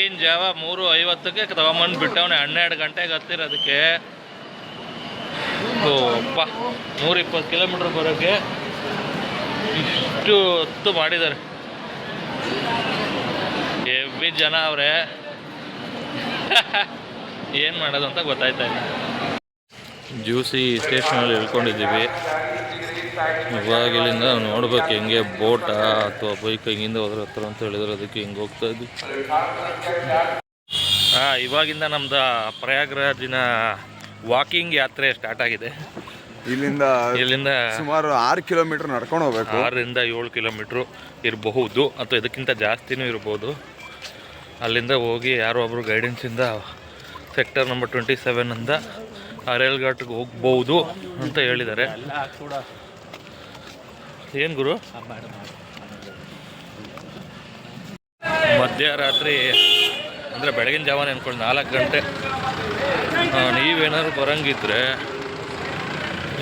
ಬೆಳಗಿನ ಜಾವ ಮೂರು ಐವತ್ತಕ್ಕೆ ತಗೊಂಬಂದು ಬಿಟ್ಟವನೆ. ಹನ್ನೆರಡು ಗಂಟೆಗೆ ಹತ್ತಿರೋದಕ್ಕೆ. ಓ ಅಪ್ಪ ನೂರ ಇಪ್ಪತ್ತು ಕಿಲೋಮೀಟ್ರ್ ಬರೋಕ್ಕೆ ಇಷ್ಟು ಹೊತ್ತು ಮಾಡಿದ್ದಾರೆ. ಎಬ್ಬಿ ಜನ ಅವರೇ. ಏನು ಮಾಡೋದು ಅಂತ ಗೊತ್ತಾಯ್ತಾ ಇಲ್ಲ. ಜ್ಯೂಸಿ ಸ್ಟೇಷನಲ್ಲಿ ಇಳ್ಕೊಂಡಿದ್ದೀವಿ. ಇವಾಗ ಇಲ್ಲಿಂದ ನೋಡ್ಬೇಕು ಹೆಂಗೆ ಬೋಟಾ ಅಥವಾ ಬೈಕ್ ಹಿಂಗಿಂದ ಹೋದ್ರೆ ಹತ್ರ ಅಂತ ಹೇಳಿದ್ರೆ ಅದಕ್ಕೆ ಹಿಂಗೆ ಹೋಗ್ತಾ ಇದ್ವಿ. ಹಾಂ ಇವಾಗಿಂದ ನಮ್ದು ಪ್ರಯಾಗ್ರಾಜಿನ ವಾಕಿಂಗ್ ಯಾತ್ರೆ ಸ್ಟಾರ್ಟ್ ಆಗಿದೆ. ಇಲ್ಲಿಂದ ಇಲ್ಲಿಂದ ಸುಮಾರು ಆರು ಕಿಲೋಮೀಟರ್ ನಡ್ಕೊಂಡು ಹೋಗ್ಬೇಕು. ಆರರಿಂದ ಏಳು ಕಿಲೋಮೀಟ್ರು ಇರಬಹುದು ಅಥವಾ ಇದಕ್ಕಿಂತ ಜಾಸ್ತಿನೂ ಇರ್ಬೋದು. ಅಲ್ಲಿಂದ ಹೋಗಿ ಯಾರೋ ಒಬ್ಬರು ಗೈಡೆನ್ಸಿಂದ ಸೆಕ್ಟರ್ ನಂಬರ್ ಟ್ವೆಂಟಿ ಸೆವೆನಿಂದ ಅರೇಲ್ ಘಾಟ್ಗೆ ಹೋಗ್ಬೋದು ಅಂತ ಹೇಳಿದ್ದಾರೆ. ಏನು ಗುರು? ಮಧ್ಯರಾತ್ರಿ, ಅಂದರೆ ಬೆಳಗಿನ ಜಾವ ಅಂದ್ಕೊಂಡು ನಾಲ್ಕು ಗಂಟೆ. ನೀವೇನಾದ್ರು ಬರಂಗಿದ್ರೆ,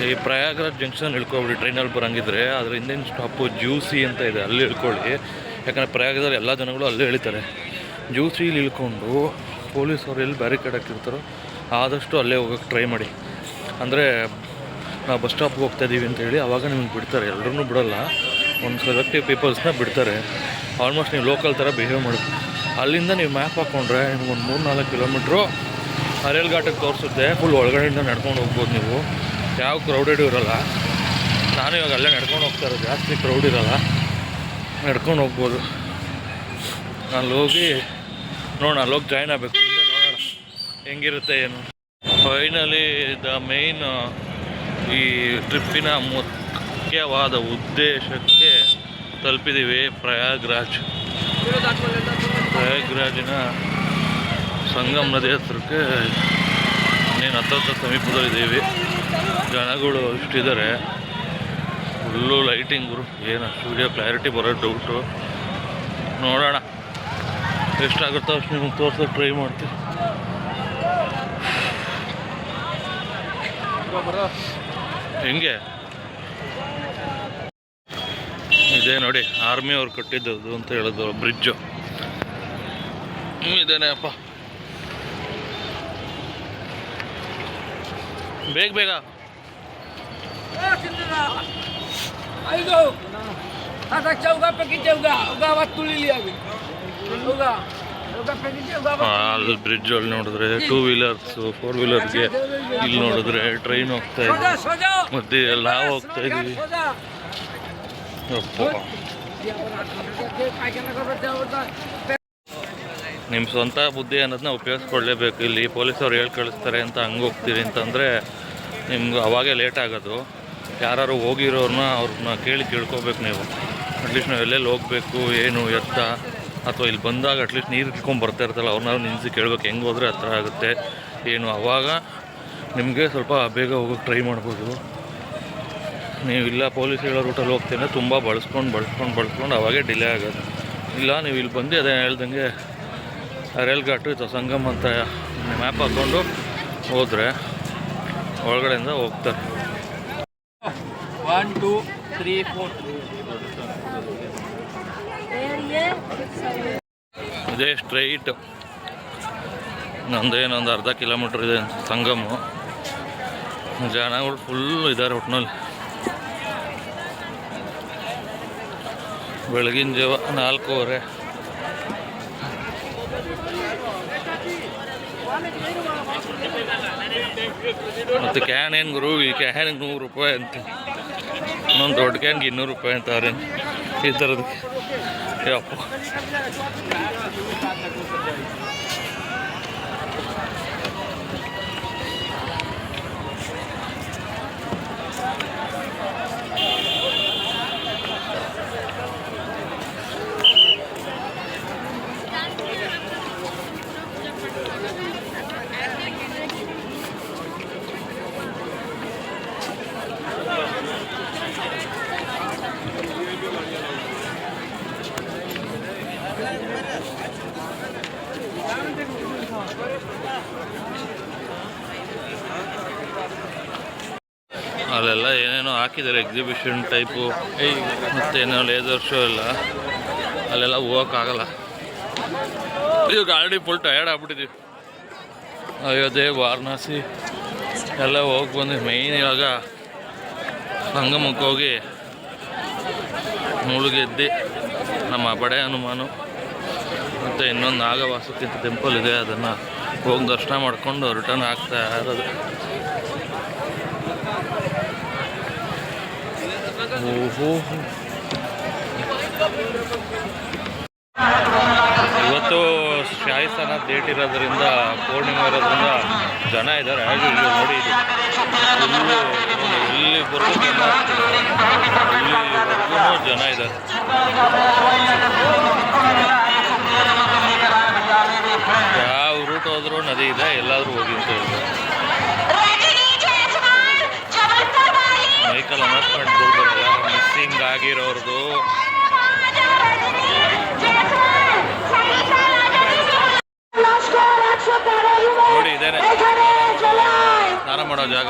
ಈ ಪ್ರಯಾಗ್ರಾಜ್ ಜಂಕ್ಷನ್ ಇಳ್ಕೊಬಿಡಿ, ಟ್ರೈನಲ್ಲಿ ಬರಂಗಿದ್ರೆ, ಅದ್ರ ಹಿಂದಿನ ಸ್ಟಾಪು ಜ್ಯೂಸಿ ಅಂತ ಇದೆ, ಅಲ್ಲಿ ಇಳ್ಕೊಳ್ಳಿ. ಯಾಕಂದರೆ ಪ್ರಯಾಗದಲ್ಲಿ ಎಲ್ಲ ಜನಗಳು ಅಲ್ಲೇ ಇಳಿತಾರೆ. ಜ್ಯೂಸಿಲಿ ಇಳ್ಕೊಂಡು ಪೊಲೀಸ್ ಅವ್ರು ಎಲ್ಲಿ ಬ್ಯಾರಿಕೇಡ್ ಹಾಕಿರ್ತಾರೋ, ಆದಷ್ಟು ಅಲ್ಲೇ ಹೋಗೋಕ್ಕೆ ಟ್ರೈ ಮಾಡಿ. ಅಂದರೆ ನಾವು ಬಸ್ ಸ್ಟಾಪ್ಗೆ ಹೋಗ್ತಾ ಇದ್ದೀವಿ ಅಂತ ಹೇಳಿ ಆವಾಗ ನಿಮ್ಗೆ ಬಿಡ್ತಾರೆ. ಎಲ್ಲರೂ ಬಿಡೋಲ್ಲ. ಒಂದು ಸೆಲೆಕ್ಟಿವ್ ಪೀಪಲ್ಸ್ನ ಬಿಡ್ತಾರೆ. ಆಲ್ಮೋಸ್ಟ್ ನೀವು ಲೋಕಲ್ ಥರ ಬಿಹೇವ್ ಮಾಡಬೇಕು ಅಲ್ಲಿಂದ ನೀವು ಮ್ಯಾಪ್ ಹಾಕ್ಕೊಂಡ್ರೆ ನಿಮ್ಗೆ ಒಂದು ಮೂರು ನಾಲ್ಕು ಕಿಲೋಮೀಟ್ರು ಅರೇಲ್ ಘಾಟಕ್ಕೆ ತೋರಿಸುತ್ತೆ. ಫುಲ್ ಒಳಗಡೆಯಿಂದ ನಡ್ಕೊಂಡು ಹೋಗ್ಬೋದು ನೀವು. ಯಾವ ಕ್ರೌಡೆಡ್ ಇರೋಲ್ಲ. ನಾನು ಇವಾಗ ಅಲ್ಲೇ ನಡ್ಕೊಂಡು ಹೋಗ್ತಾ ಇರೋದು. ಜಾಸ್ತಿ ಕ್ರೌಡ್ ಇರೋಲ್ಲ. ನಡ್ಕೊಂಡು ಹೋಗ್ಬೋದು. ಅಲ್ಲಿ ಹೋಗಿ ನೋಡೋಣ. ಅಲ್ಲಿ ಹೋಗಿ ಜಾಯ್ನ್ ಆಗಬೇಕು. ಹೆಂಗಿರುತ್ತೆ ಏನು. ಫೈನಲಿ ದ ಮೇಯ್ನ್ ಈ ಟ್ರಿಪ್ಪಿನ ಮುಖ್ಯವಾದ ಉದ್ದೇಶಕ್ಕೆ ತಲುಪಿದ್ದೀವಿ ಪ್ರಯಾಗ್ರಾಜ್. ಪ್ರಯಾಗ್ರಾಜಿನ ಸಂಗಮ್ ನದಿ ಹತ್ರಕ್ಕೆ ನೀನು ಹತ್ತತ್ರ ಸಮೀಪದಲ್ಲಿದ್ದೀವಿ ಜನಗಳು ಇಷ್ಟಿದ್ದಾರೆ. ಫುಲ್ಲು ಲೈಟಿಂಗು, ಏನು ವಿಡಿಯೋ ಕ್ಲಾರಿಟಿ ಬರೋ ಡೌಟು. ನೋಡೋಣ. ಎಷ್ಟಾಗುತ್ತೋ ಅಷ್ಟು ನಿಮ್ಗೆ ತೋರ್ಸೋಕೆ ಟ್ರೈ ಮಾಡ್ತೀವಿ ಹೆಂಗೆ ಇದೇ ನೋಡಿ ಆರ್ಮಿ ಅವ್ರು ಕಟ್ಟಿದ್ದದು ಅಂತ ಹೇಳಿದ್ರು ಬ್ರಿಡ್ಜು ಇದೇನೆ ಅಪ್ಪ ಬೇಗ ಬೇಗ आइगो आता चौगा पे की चौगा उगा बात तुली लिया भी ಅಲ್ಲಿ ಬ್ರಿಡ್ಜ್ ಅಲ್ಲಿ ನೋಡಿದ್ರೆ ಟೂ ವೀಲರ್ಸ್ ಫೋರ್ ವೀಲರ್ಸ್ಗೆ ಇಲ್ಲಿ ನೋಡಿದ್ರೆ ಟ್ರೈನ್ ಹೋಗ್ತಾ ಇದೆ. ಮತ್ತೆ ನಾವು ಹೋಗ್ತಾ ಇದೀವಿ. ನಿಮ್ಮ ಸ್ವಂತ ಬುದ್ಧಿ ಅನ್ನೋದನ್ನ ಉಪಯೋಗಿಸ್ಕೊಳ್ಳೇಬೇಕು. ಇಲ್ಲಿ ಪೊಲೀಸವ್ರು ಹೇಳಿ ಕಳಿಸ್ತಾರೆ ಅಂತ ಹಂಗೆ ಹೋಗ್ತೀರಿ ಅಂತಂದರೆ ನಿಮ್ಗೆ ಅವಾಗೇ ಲೇಟ್ ಆಗೋದು. ಯಾರು ಹೋಗಿರೋರನ್ನ ಅವ್ರನ್ನ ಕೇಳಿ ತಿಳ್ಕೊಬೇಕು ನೀವು. ಅಟ್ಲೀಸ್ಟ್ ನಾವು ಎಲ್ಲೆಲ್ಲಿ ಹೋಗಬೇಕು ಏನು ಎತ್ತ. ಅಥವಾ ಇಲ್ಲಿ ಬಂದಾಗ ಅಟ್ಲೀಸ್ಟ್ ನೀರು ಇಟ್ಕೊಂಡು ಬರ್ತಾ ಇರ್ತಲ್ಲ ಅವ್ರನ್ನ ನಿಂತು ಕೇಳ್ಬೇಕು, ಹೆಂಗೆ ಹೋದರೆ ಹತ್ರ ಆಗುತ್ತೆ ಏನು. ಆವಾಗ ನಿಮಗೆ ಸ್ವಲ್ಪ ಬೇಗ ಹೋಗೋಕೆ ಟ್ರೈ ಮಾಡ್ಬೋದು. ನೀವು ಇಲ್ಲ ಪೊಲೀಸ್ ಹೇಳೋ ರೂಟಲ್ಲಿ ಹೋಗ್ತೀನಿ ತುಂಬ ಬಳಸ್ಕೊಂಡು ಬಳಸ್ಕೊಂಡು ಬಳಸ್ಕೊಂಡು ಅವಾಗೇ ಡಿಲೇ ಆಗೋದು ಇಲ್ಲ, ನೀವು ಇಲ್ಲಿ ಬಂದು ಅದೇ ಹೇಳ್ದಂಗೆ ರೈಲ್ ಘಾಟು ಇತ್ತು ಸಂಗಮ್ ಅಂತ ಮ್ಯಾಪ್ ಹಾಕ್ಕೊಂಡು ಹೋದರೆ ಒಳಗಡೆಯಿಂದ ಹೋಗ್ತಾರೆ. ಒನ್ ಟೂ ತ್ರೀ ಫೋರ್ ಇದೇ ಸ್ಟ್ರೈಟ್. ನಂದೇನೊಂದು ಅರ್ಧ ಕಿಲೋಮೀಟ್ರ್ ಇದೆ ಸಂಗಮ. ಜನಗಳು ಫುಲ್ ಇದ್ದಾರೆ ಒಟ್ಟಿನಲ್ಲಿ ಬೆಳಗಿನ ಜಾವ ನಾಲ್ಕೂವರೆ. ಮತ್ತು ಕ್ಯಾನ್ ಏನು ಗುರು, ಈ ಕ್ಯಾನಿಗೆ ನೂರು ರೂಪಾಯಿ ಅಂತ. ಇನ್ನೊಂದು ದೊಡ್ಡ ಕ್ಯಾನ್ಗೆ ಇನ್ನೂರು ರೂಪಾಯಿ ಅಂತ ಈ ಈ 要不。ಅಲ್ಲೆಲ್ಲ ಏನೇನೋ ಹಾಕಿದ್ದಾರೆ ಎಕ್ಸಿಬಿಷನ್ ಟೈಪು ಮತ್ತೇನೋ ಲೇಸರ್ ಶೋ ಎಲ್ಲ. ಅಲ್ಲೆಲ್ಲ ಹೋಗೋಕ್ಕಾಗಲ್ಲ. ಇವಾಗ ಆಲ್ರೆಡಿ ಫುಲ್ ಟಯರ್ಡ್ ಆಗ್ಬಿಟ್ಟಿದ್ದೀವಿ ಅಯೋಧ್ಯೆ ವಾರಣಾಸಿ. ಎಲ್ಲ ಹೋಗಿ ಬಂದು ಮೇಯ್ನ್ ಇವಾಗ ಸಂಗಮಕ್ಕೆ ಹೋಗಿ ಮುಳುಗೆದ್ದಿ. ನಮ್ಮ ಬಡೆ ಹನುಮಾನು. ಮತ್ತು ಇನ್ನೊಂದು ನಾಗವಾಸಕ್ಕಿಂತ ಟೆಂಪಲ್ ಇದೆ, ಅದನ್ನು ಹೋಗಿ ದರ್ಶನ ಮಾಡಿಕೊಂಡು ರಿಟರ್ನ್ ಆಗ್ತಾ ಇರೋದು. ಇವತ್ತು ಶಾಯಿಸ್ತಾನ ಡೇಟ್ ಇರೋದ್ರಿಂದ ಪೂರ್ಣಿಮೆ ಇರೋದ್ರಿಂದ ಜನ ಇದ್ದಾರೆ ಹಾಗೆ ಇಲ್ಲಿ ನೋಡಿ ಇದು. ಇಲ್ಲಿ ಇಲ್ಲಿವರೆಗೂ ಜನ ಇಲ್ಲಿವರೆಗೂ ಜನ ಇದ್ದಾರೆ. ಯಾವ ರೂಟ್ ಹೋದ್ರೂ ನದಿ ಇದೆ ಎಲ್ಲಾದರೂ ಹೋಗಿ ಅಂತ ಹೇಳ್ತಾರೆ. ಮೈಕಲ್ ಅನೌನ್ಸ್ಮೆಂಟ್ ಬರಲ್ಲ ಮಿಸ್ಸಿಂಗ್ ಆಗಿರೋರ್ದು. ನೋಡಿ ಇದೇನೆ. ಸ್ನಾನ ಮಾಡೋ ಜಾಗ.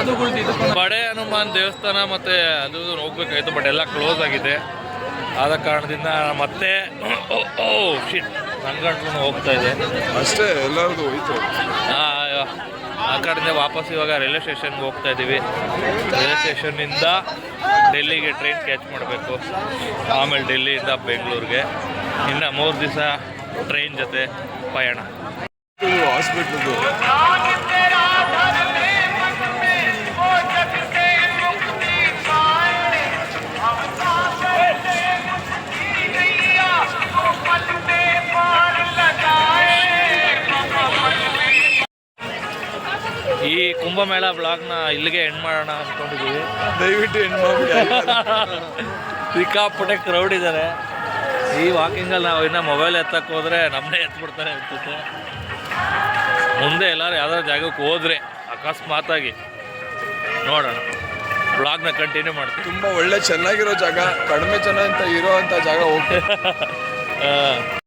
ಇದು ಬಡೆ ಹನುಮಾನ್ ದೇವಸ್ಥಾನ ಮತ್ತೆ ಅದು ಹೋಗ್ಬೇಕಾಯ್ತು ಬಟ್ ಎಲ್ಲ ಕ್ಲೋಸ್ ಆಗಿದೆ. ಆದ ಕಾರಣದಿಂದ ಮತ್ತೆ ಓ ಶಿಟ್ ಹೋಗ್ತಾ ಇದೆ. ಅಷ್ಟೇ ಎಲ್ಲರದು ಹೋಯ್ತು. ಆ, ಆ ಕಡೆಯಿಂದ ವಾಪಸ್ ಇವಾಗ ರೈಲ್ವೆ ಸ್ಟೇಷನ್ಗೆ ಹೋಗ್ತಾ ಇದ್ದೀವಿ ರೈಲ್ವೆ ಸ್ಟೇಷನ್ನಿಂದ ಡೆಲ್ಲಿಗೆ ಟ್ರೈನ್ ಕ್ಯಾಚ್ ಮಾಡಬೇಕು. ಆಮೇಲೆ ಡೆಲ್ಲಿಯಿಂದ ಬೆಂಗಳೂರಿಗೆ. ಇನ್ನು ಮೂರು ದಿವಸ ಟ್ರೈನ್ ಜೊತೆ ಪಯಣ. ಈ ಕುಂಭಮೇಳ ಬ್ಲಾಗ್ನ ಇಲ್ಲಿಗೆ ಎಂಡ್ ಮಾಡೋಣ ಅಂದ್ಕೊಂಡಿದ್ದೀವಿ ದಯವಿಟ್ಟು ಎಂಡ್ ಸಿಕ್ಕಾಪಟ್ಟೆ ಕ್ರೌಡ್ ಇದ್ದಾರೆ ಈ ವಾಕಿಂಗಲ್ಲಿ ನಾವು ಇನ್ನೂ ಮೊಬೈಲ್ ಎತ್ತಕ್ಕೆ ಹೋದರೆ ನಮ್ಮನ್ನೇ ಎತ್ಬಿಡ್ತಾರೆ ಅನ್ಸುತ್ತೆ. ಮುಂದೆ ಎಲ್ಲರೂ ಯಾವ್ದಾದ್ರು ಜಾಗಕ್ಕೆ ಹೋದರೆ ಅಕಸ್ಮಾತಾಗಿ ನೋಡೋಣ. ಬ್ಲಾಗ್ನ ಕಂಟಿನ್ಯೂ ಮಾಡ್ತೀವಿ. ತುಂಬಾ ಒಳ್ಳೆ ಚೆನ್ನಾಗಿರೋ ಜಾಗ ಕಡಿಮೆ ಜನ ಅಂತ ಇರೋ ಅಂತ ಜಾಗ ಹೋಗ್ತೀವಿ.